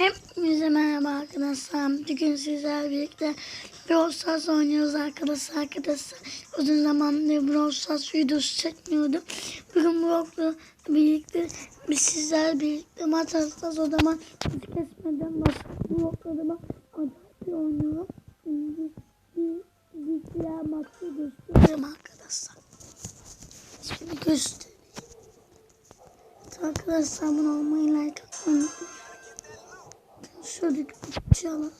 Hepinize merhaba arkadaşlar. Bugün sizlerle birlikte Brawl Stars oynuyoruz arkadaşlar. Arkadaşlar uzun zamandır Brawl Stars videosu çekmiyordum. Bugün Brock'la birlikte biz sizlerle birlikte maç atacağız. O zaman kesmeden başlayalım. Brock'la da ben acayip bir oynuyorum. Şimdi bir, bir diğer maçı göstereyim arkadaşlar. Şimdi göstereyim. Arkadaşlar bunu olmayı like atmayı unutmayın. Şuradaki kutuyu alalım.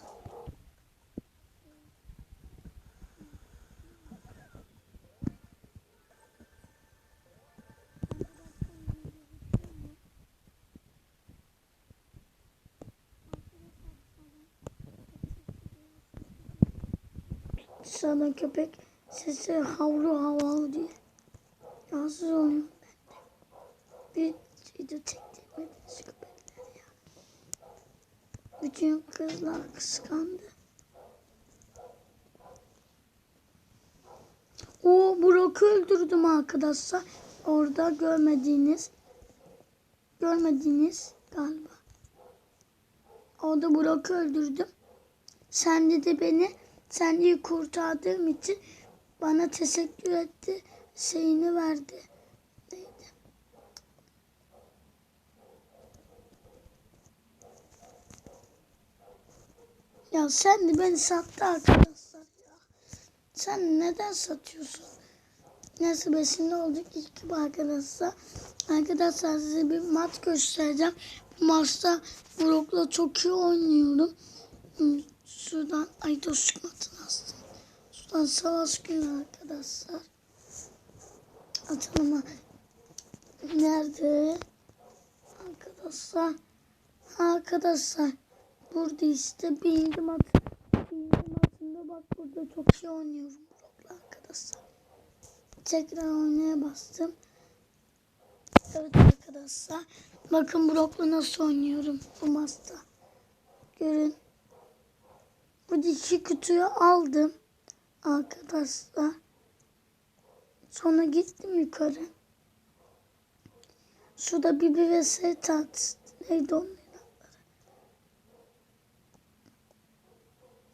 Dışarıdan köpek sesi havlu havalı diye. Rahatsız oluyorum ben de. Bir video çektiğimde şu köpekler ya. Bütün kızlar kıskandı. O Burak'ı öldürdüm arkadaşlar. Orada görmediğiniz görmediğiniz galiba. Orada Burak'ı öldürdüm. Sen de beni sen de kurtardığım için bana teşekkür etti. Şeyini verdi. Neydi? Ya sen de beni sattı arkadaşlar ya. Sen neden satıyorsun? Neyse be şimdi olduk ilk gibi arkadaşlar. Arkadaşlar size bir maç göstereceğim. Bu maçta Brock'la çok iyi oynuyorum. Şuradan ay dur çıkmadın aslında. Şuradan savaş günü arkadaşlar. Atalım. ha. Nerede? Arkadaşlar. Arkadaşlar. Burada işte birinci maç. Birinci maçında bak burada çok iyi oynuyorum arkadaşlar. Tekrar oynaya bastım. Evet arkadaşlar. Bakın Brock'la nasıl oynuyorum bu maçta. Görün. Bu iki kutuyu aldım. Arkadaşlar. Sonra gittim yukarı. Şurada bir bir ve S tartıştı. Neydi onun adları?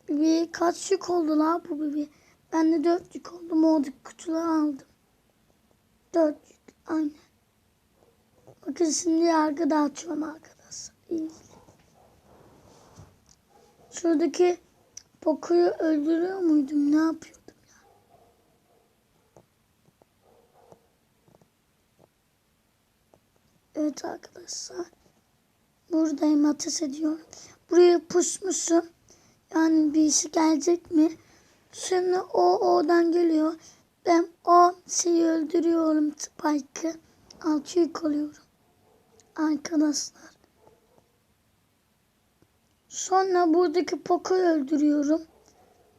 Bir kaç yük oldu la bu bibi? Ben de dört yük oldum. Oradaki kutuları aldım. Dört yük. Aynen. Bakın şimdi yargı dağıtıyorum arkadaşlar. İyi. Şuradaki Poco'yu öldürüyor muydum? Ne yapıyordum ya? Evet arkadaşlar. Buradayım ateş ediyorum. Buraya pusmuşum. Yani birisi gelecek mi? Şimdi o oradan geliyor. Ben o şeyi öldürüyorum Spike'ı. Altı yük alıyorum. Arkadaşlar. Sonra buradaki Poco'yu öldürüyorum.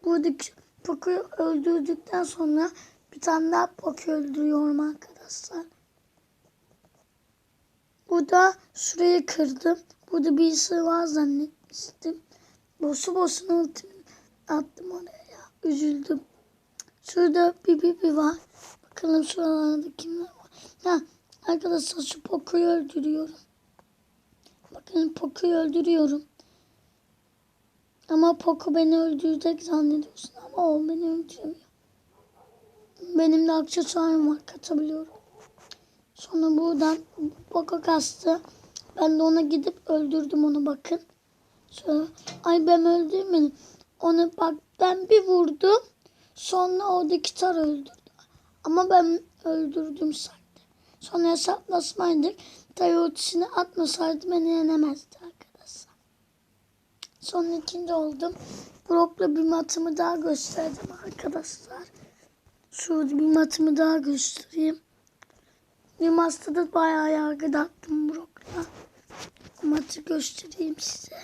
Buradaki Poco'yu öldürdükten sonra bir tane daha Poco öldürüyorum arkadaşlar. Burada şurayı kırdım. Burada birisi var zannetmiştim. Bosu bosuna attım oraya ya. Üzüldüm. Şurada bir bibi var. Bakalım şuralarda kimler var. Ya arkadaşlar şu Poco'yu öldürüyorum. Bakın Poco'yu öldürüyorum. Ama Poco beni öldürecek zannediyorsun ama o beni öldüremiyor. Benim de aksesuarım var katabiliyorum. Sonra buradan Poco kastı. Ben de ona gidip öldürdüm onu bakın. Sonra ay ben öldürmedim. Onu bak ben bir vurdum. Sonra oradaki tar öldürdü. Ama ben öldürdüm sandı. Sonra hesaplaşmaydık. Tabii ultisini atmasaydı beni yenemezdi. Sonra ikinci oldum. Brock'la bir matımı daha gösterdim arkadaşlar. Şurada bir matımı daha göstereyim. Bir maçta da bayağı yargı attım Brock'la. Maçı göstereyim size.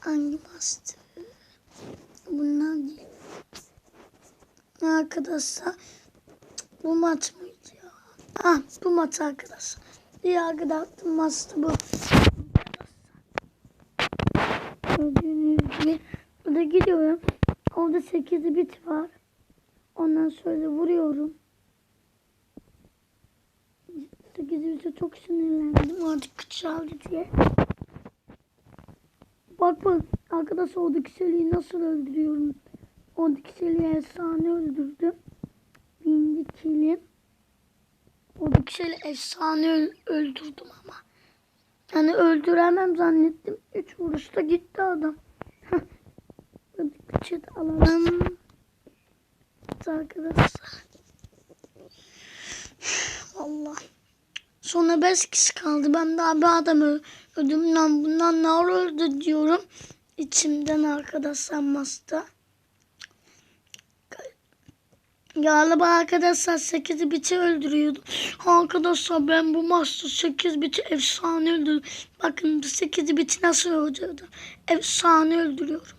Hangi maçtı? Bunlar değil. Arkadaşlar bu maç mıydı ya? Ah bu maç arkadaşlar. Bir yargı attım maçtı bu. Gördüğünüz gibi burada gidiyorum. Orada 8 bit var. Ondan sonra vuruyorum. 8 bite çok sinirlendim. Artık çaldı diye. Bak bak arkadaşlar o dikişeliği nasıl öldürüyorum. O dikişeliği efsane öldürdüm. Birinci kilim. O dikişeli efsane öl- öldürdüm ama. Yani öldüremem zannettim. Üç vuruşta gitti adam. Hadi küçük alalım. Arkadaşlar. Allah. Sonra beş kişi kaldı. Ben daha bir adam öldüm. Lan bundan ne öldü diyorum. İçimden arkadaşlar masta. Galiba arkadaşlar 8 biti öldürüyordum. Arkadaşlar ben bu maçta 8 biti efsane öldürdüm. Bakın bu 8 biti nasıl öldürdüm. Efsane öldürüyorum.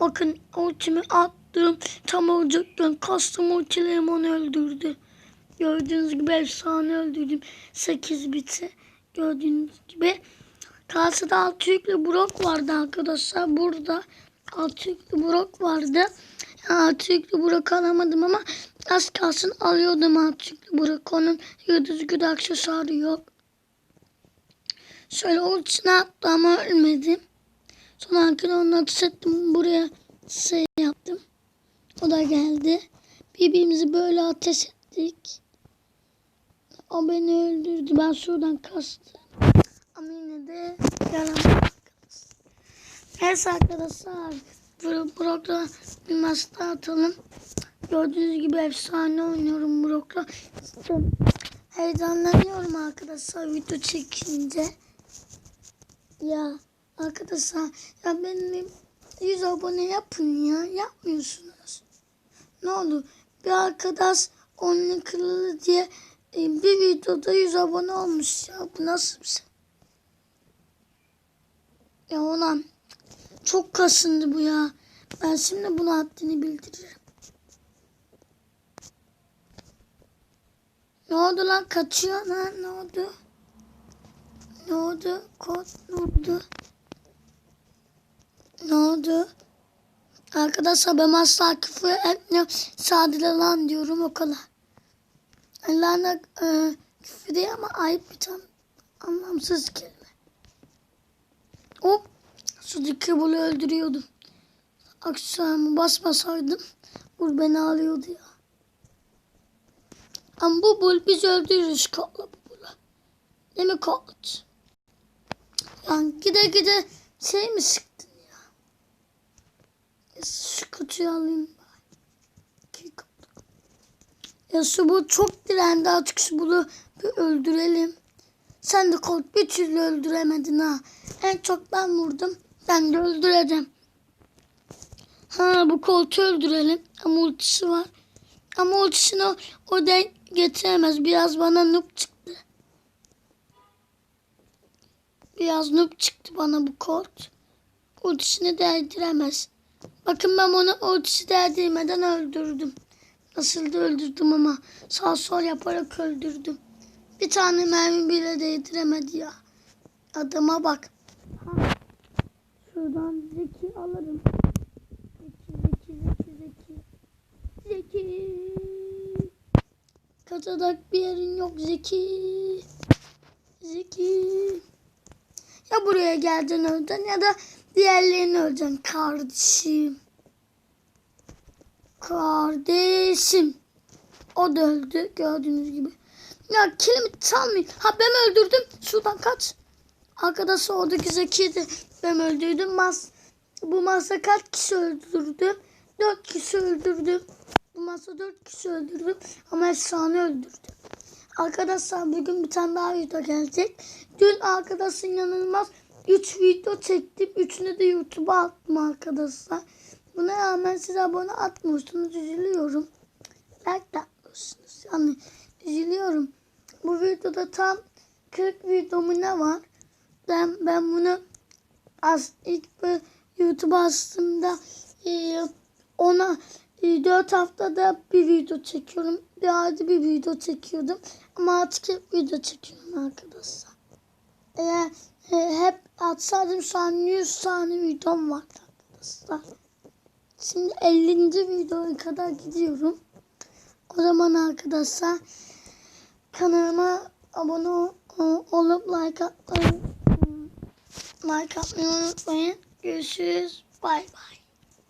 Bakın ultimi attım. Tam olacakken kastım ultilerim onu öldürdü. Gördüğünüz gibi efsane öldürdüm. 8 biti. Gördüğünüz gibi. Karşıda altı yüklü Brock vardı arkadaşlar. Burada altı yüklü Brock vardı. Altı yüklü Brock alamadım ama az kalsın alıyordum altı yüklü Brock. Onun yıldız güdü aksesuarı yok. Şöyle ultisine attı ama ölmedim. Sonra arkada onu atış ettim. Buraya şey yaptım. O da geldi. Birbirimizi böyle ateş ettik. O beni öldürdü. Ben şuradan kastım. Ama yine de arkadaşlar. Neyse arkadaşlar. Brock'la bir atalım. Gördüğünüz gibi efsane oynuyorum. İşte heyecanlanıyorum arkadaşlar video çekince. Ya arkadaşlar ya benim 100 abone yapın ya. Yapmıyorsunuz. Ne olur bir arkadaş onun kırıldı diye e, bir videoda 100 abone olmuş ya. Bu nasıl bir şey? Ya ulan çok kasındı bu ya. Ben şimdi bunu haddini bildiririm. Ne oldu lan? Kaçıyor lan. Ne oldu? Ne oldu? Kod ne oldu? Ne oldu? Arkadaşlar ben asla küfür etmiyorum. Sadece lan diyorum o kadar. Lan da e, küfür değil ama ayıp bir tam anlamsız kelime. Hop. Sudaki bunu öldürüyordum. Akşamı basmasaydım bul beni alıyordu ya. Ama bu bul biz öldürürüz katla bu bulu. Değil mi kat? Yani gide gide şey mi sıktın ya? Şu kutuyu alayım bari. Ya şu bu çok direndi artık şu bunu bir öldürelim. Sen de kod bir türlü öldüremedin ha. En çok ben vurdum. Ben de öldüreceğim. Ha bu koltuğu öldürelim. Ama var. Ama o, o denk getiremez. Biraz bana noob çıktı. Biraz noob çıktı bana bu kolt. Ultisini değdiremez. Bakın ben onu ultisi değdirmeden öldürdüm. Nasıl da öldürdüm ama sağ sol yaparak öldürdüm. Bir tane mermi bile değdiremedi ya. Adama bak. Ha. Şuradan Zeki alırım. Zeki, Zeki, Zeki, Zeki. Zeki. Kaçacak bir yerin yok Zeki. Zeki. Ya buraya geldin öldün ya da diğerlerini öldün kardeşim. Kardeşim. O da öldü gördüğünüz gibi. Ya kilimi çalmayın. Ha ben öldürdüm. Şuradan kaç. Arkadaşı oradaki Zeki'ydi. Ben öldürdüm. Mas bu masa kaç kişi öldürdüm? Dört kişi öldürdüm. Bu masa dört kişi öldürdüm. Ama efsane öldürdüm. Arkadaşlar bugün bir tane daha video gelecek. Dün arkadaşın yanılmaz 3 video çektim. Üçünü de YouTube'a attım arkadaşlar. Buna rağmen siz abone atmıyorsunuz. Üzülüyorum. Like de atmıyorsunuz. Yani üzülüyorum. Bu videoda tam 40 video mu ne var? Ben, ben bunu az ilk bir YouTube'a astığımda e, ona e, 4 haftada bir video çekiyorum. Bir ayda bir video çekiyordum. Ama artık hep video çekiyorum arkadaşlar. Eğer e, hep atsaydım şu an 100 tane videom vardı arkadaşlar. Şimdi 50. videoya kadar gidiyorum. O zaman arkadaşlar kanalıma abone ol- olup like atmayı like atmayı unutmayın. Görüşürüz. Bay bay.